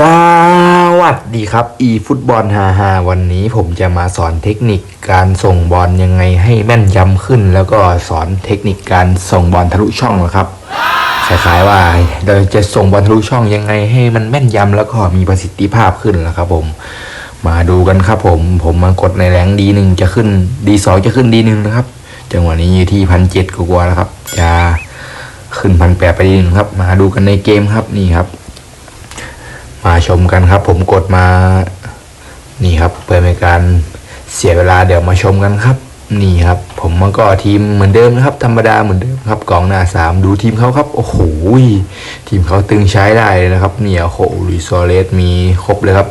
สวัสดีครับ e ฟุตบอลฮาฮาวันนี้ผมจะมาสอนเทคนิคการส่งบอลยังไงให้แม่นยำขึ้น แล้วก็สอนเทคนิคการส่งบอลทะลุช่องนะครับคล้ายๆว่าเราจะส่งบอลทะลุช่องยังไงให้มันแม่นยำแล้วก็มีประสิทธิภาพขึ้นนะครับผม มาดูกันครับผม ผมมากดในแรงดีหนึ่งจะขึ้นดีสองจะขึ้นดีหนึ่งนะครับ จังหวะนี้อยู่ที่พันเจ็ดกว่าแล้วครับ จะขึ้นพันแปดไปดีหนึ่งครับ มาดูกันในเกมครับนี่ครับ มาชมกันครับ ผมกดมา นี่ครับเพื่อไม่ให้การเสียเวลาเดี๋ยวมาชมกันครับ นี่ครับ ผมมันก็ทีมเหมือนเดิมนะครับ ธรรมดาเหมือนเดิมครับกองหน้าสามดูทีมเขาครับโอ้โหทีมเขาตึงใช้ได้เลยนะครับเนี่ยโอ้โหลุยโซเลสมีครบเลยครับ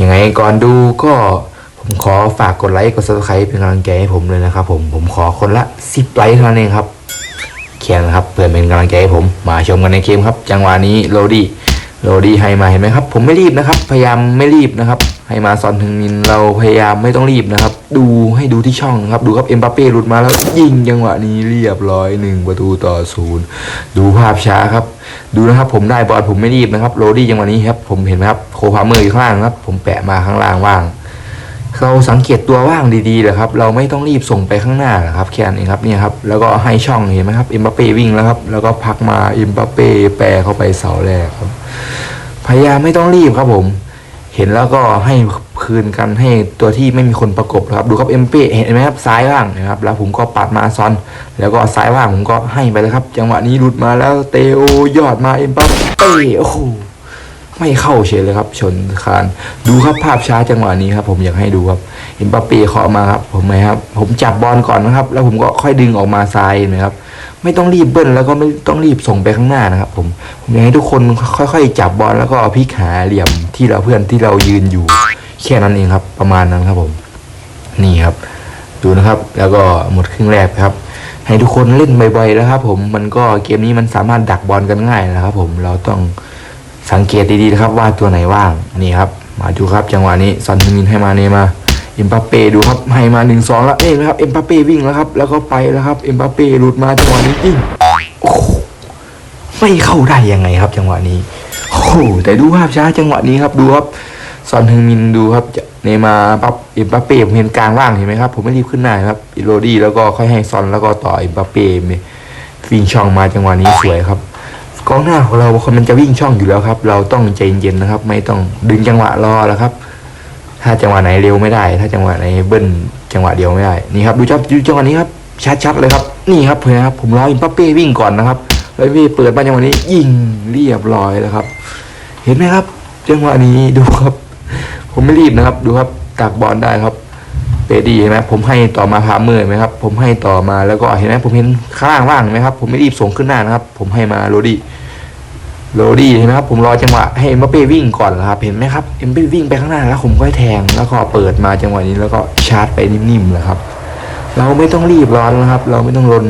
ยังไงก่อนดูก็ผมขอฝากกดไลค์กด subscribe เป็นกำลังใจให้ผมเลยนะครับ ผมผมขอคนละ10ไลค์เท่านั้นเองครับแค่นั้นครับเพื่อเป็นกำลังใจให้ผมมาชมกันในเกมครับ จังหวะนี้โรดี้ โรดี้ให้มาเห็นไหมครับ ผมไม่รีบนะครับ พยายามไม่รีบนะครับให้มาซอนถึงมินเราพยายามไม่ต้องรีบนะครับ ดูให้ดูที่ช่องครับ ดูครับเอ็มบัปเป้หลุดมาแล้วยิงจังหวะนี้เรียบร้อยหนึ่งประตูต่อศูนย์ดูภาพช้าครับ ดูนะครับผมได้บอลผมไม่รีบนะครับโรดี้จังหวะนี้ครับ ผมเห็นไหมครับโคพาเมอร์อยู่ข้างล่างครับ ผมแปะมาข้างล่างว่างเราสังเกตตัวว่างดีๆเลยครับ เราไม่ต้องรีบส่งไปข้างหน้านะครับแค่นี้ครับเนี่ยครับแล้วก็ให้ช่องเห็นไหมครับเอ็มบัปเป้วิ่งแล้วครับแล้วก็พักมาเอ็มบัปเป้แปรเข้าไปเสาแรก พยายามไม่ต้องรีบครับผม เห็นแล้วก็ให้คืนกันให้ตัวที่ไม่มีคนประกบครับ ดูครับเอ็มเป้เห็นไหมครับซ้ายว่างนะครับ แล้วผมก็ปัดมาซอน แล้วก็ซ้ายว่างผมก็ให้ไปเลยครับ จังหวะนี้หลุดมาแล้วเตโอยอดมาเอ็มบัปเป้โอ้โหไม่เข้าเฉยเลยครับ ชนคานดูครับภาพช้าจังหวะนี้ครับผมอยากให้ดูครับเห็นปาเป้เคาะมาครับผมไหมครับ ผมจับบอลก่อนนะครับ แล้วผมก็ค่อยดึงออกมาซ้ายนะครับ ไม่ต้องรีบเบิ้ลแล้วก็ไม่ต้องรีบส่งไปข้างหน้านะครับ ผมผมอยากให้ทุกคนค่อยๆ จับบอลแล้วก็พลิกหาเหลี่ยมที่เราเพื่อนที่เรายืนอยู่แค่นั้นเองครับ ประมาณนั้นครับผม นี่ครับ ดูนะครับ แล้วก็หมดครึ่งแรกครับ ให้ทุกคนเล่นบ่อยๆแล้วครับ ผมมันก็เกมนี้มันสามารถดักบอลกันง่ายนะครับ ผมเราต้องสังเกตดีๆนะครับว่าตัวไหนว่างนี่ครับ มาดูครับ จังหวะนี้ซอนมินให้มาเนมา เอ็มบัปเป้ดูครับให้มาหนึ่งสองแล้วเองนะครับเอ็มบัปเป้วิ่งแล้วครับ แล้วก็ไปแล้วครับเอ็มบัปเป้หลุดมาจังหวะนี้ยิงโอ้โหไม่เข้าได้ยังไงครับ จังหวะนี้โอ้โหแต่ดูภาพช้าจังหวะนี้ครับดูครับซอนฮึมินดูครับเนมาปั๊บเอ็มบัปเป้ผมเห็นกลางว่างเห็นไหมครับ ผมไม่รีบขึ้นหน้าครับอิโรดี้แล้วก็ค่อยให้ซอนแล้วก็ต่อเอ็มบัปเป้ฟินช่องมาจังหวะนี้สวยครับกองหน้าของเราคนมันจะวิ่งช่องอยู่แล้วครับ เราต้องใจเย็นๆนะครับ ไม่ต้องดึงจังหวะรอแล้วครับ ถ้าจังหวะไหนเร็วไม่ได้ ถ้าจังหวะไหนเบิ้ลจังหวะเดียวไม่ได้นี่ครับ ดูจับดูจังหวะนี้ครับชัดๆเลยครับ นี่ครับเพื่อนครับผมรออิมปัปเป้วิ่งก่อนนะครับแล้วพี่เปิดมาจังหวะนี้ยิงเรียบร้อยแล้วครับ เห็นไหมครับ จังหวะนี้ดูครับ ผมไม่รีบนะครับ ดูครับตักบอลได้ครับเปดีเห็นไหมผมให้ต่อมาพาเมอร์ไหมครับ ผมให้ต่อมาแล้วก็เห็นไหมผมเห็นข้างล่างว่างไหมครับ ผมไม่รีบส่งขึ้นหน้านะครับ ผมให้มาโรดี้ โรดี้เห็นไหมครับผมรอจังหวะให้เอ็มบัปเป้วิ่งก่อนนะครับเห็นไหมครับเอ็มบัปเป้วิ่งไปข้างหน้าแล้วผมก็แทงแล้วก็เปิดมาจังหวะนี้แล้วก็ชาร์จไปนิ่มๆเลยครับ เราไม่ต้องรีบร้อนนะครับ เราไม่ต้องรน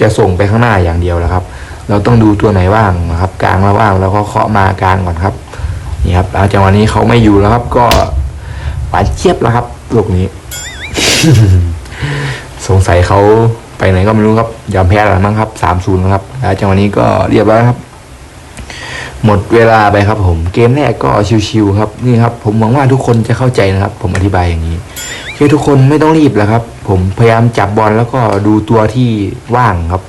จะส่งไปข้างหน้าอย่างเดียวแล้วครับ เราต้องดูตัวไหนว่างนะครับกลางมาว่างแล้วก็เคาะมากลางก่อนครับนี่ครับเอาจังหวะนี้เขาไม่อยู่แล้วครับ ก็หวานเจี๊ยบแล้วครับลูกนี้ สงสัยเขาไปไหนก็ไม่รู้ครับยอมแพ้แล้วมั้งครับสามศูนย์ครับแล้วจังหวะนี้ก็เรียบร้อยครับ หมดเวลาไปครับผมเกมแรกก็ชิวๆครับนี่ครับ ผมหวังว่าทุกคนจะเข้าใจนะครับ ผมอธิบายอย่างนี้คือทุกคนไม่ต้องรีบแล้วครับ ผมพยายามจับบอลแล้วก็ดูตัวที่ว่างครับ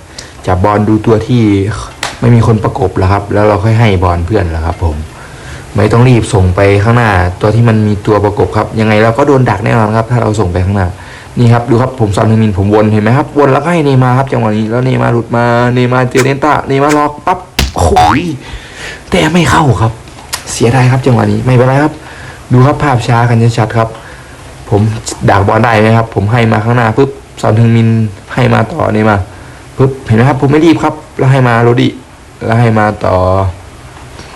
จับบอลดูตัวที่ไม่มีคนประกบแล้วครับ แล้วเราค่อยให้บอลเพื่อนแล้วครับ ผม ไม่ต้องรีบส่งไปข้างหน้า ตัวที่มันมีตัวประกบครับ ยังไงเราก็โดนดักแน่นอนครับ ถ้าเราส่งไปข้างหน้านี่ครับดูครับผมซอนฮึมินผมวนเห็นไหมครับวนแล้วก็ให้เนมาครับจังหวะนี้แล้วเนมาหลุดมาเนมาเจอเนต้าเนมาล็อกปั๊บโอ้ย แต่ไม่เข้าครับ เสียดายครับจังหวะนี้ไม่เป็นไรครับ ดูครับภาพช้ากันชัดๆครับ ผมดักบอลได้ไหมครับ ผมให้มาข้างหน้าปุ๊บซอนฮึมินให้มาต่อเนย์มาปุ๊บเห็นไหมครับ ผมไม่รีบครับ แล้วให้มาโรดิแล้วให้มาต่อ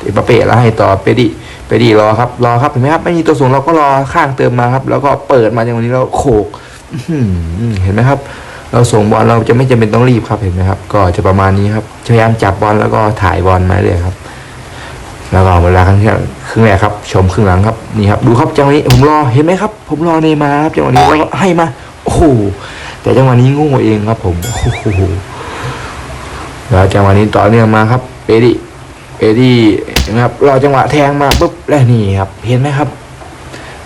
เอปเป้แล้วให้ต่อเปดิเปดิรอครับ รอครับเห็นไหมครับ ไม่มีตัวส่งเราก็รอข้างเติมมาครับ แล้วก็เปิดมาอย่างวันนี้เราโขกเห็นไหมครับ เราส่งบอลเราจะไม่จำเป็นต้องรีบครับเห็นไหมครับ ก็จะประมาณนี้ครับพยายามจับบอลแล้วก็ถ่ายบอลมาเลยครับ แล้วก็เวลาครั้งที่ครึ่งแรกครับ ชมครึ่งหลังครับนี่ครับ ดูครับจังหวะนี้ผมรอเห็นไหมครับ ผมรอเนมาครับจังหวะนี้แล้วก็ให้มาโอ้โหแต่จังหวะนี้โง่เองครับ ผมโอ้โหแล้วจังหวะนี้ต่อเนื่องมาครับ เปดิเอดี้นะครับรอจังหวะแทงมาปุ๊บแล้วนี่ครับ เห็นไหมครับ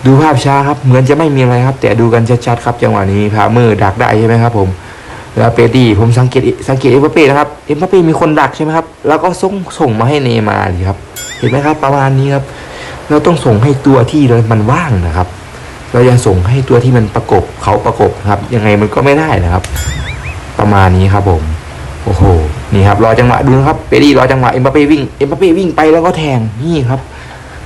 ดูภาพช้าครับ เหมือนจะไม่มีอะไรครับ แต่ดูกันชัดๆครับจังหวะนี้พามือดักได้ใช่ไหมครับ ผม แล้วเปดี้ผมสังเกตสังเกตเอ็มบัปเป้นะครับเอ็มบัปเป้มีคนดักใช่ไหมครับ แล้วก็ส่งส่งมาให้เนมาร์ดิครับ เห็นไหมครับ ประมาณนี้ครับ เราต้องส่งให้ตัวที่มันว่างนะครับ เราจะส่งให้ตัวที่มันประกบเขาประกบครับ ยังไงมันก็ไม่ได้นะครับ ประมาณนี้ครับผมโอ้โหนี่ครับรอจังหวะดูนะครับเปดี้รอจังหวะเอ็มบัปเป้วิ่งเอ็มบัปเป้วิ่งไปแล้วก็แทงนี่ครับ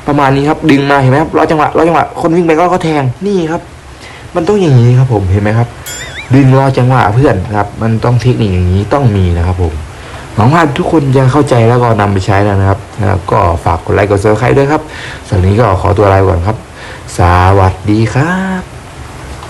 ประมาณนี้ครับ ดึงมาเห็นไหมครับรอจังหวะรอจังหวะคนวิ่งไปก็ก็แทงนี่ครับ มันต้องอย่างนี้ครับผมเห็นไหมครับ ดึงรอจังหวะเพื่อนครับ มันต้องเทคนิคอย่างนี้ต้องมีนะครับผมหวังว่าทุกคนจะเข้าใจแล้วก็นำไปใช้แล้วนะครับ ก็ฝากกดไลค์กดซับสไครต์ด้วยครับสำหรับนี้ก็ขอตัวลาไปก่อนครับ สวัสดีครับ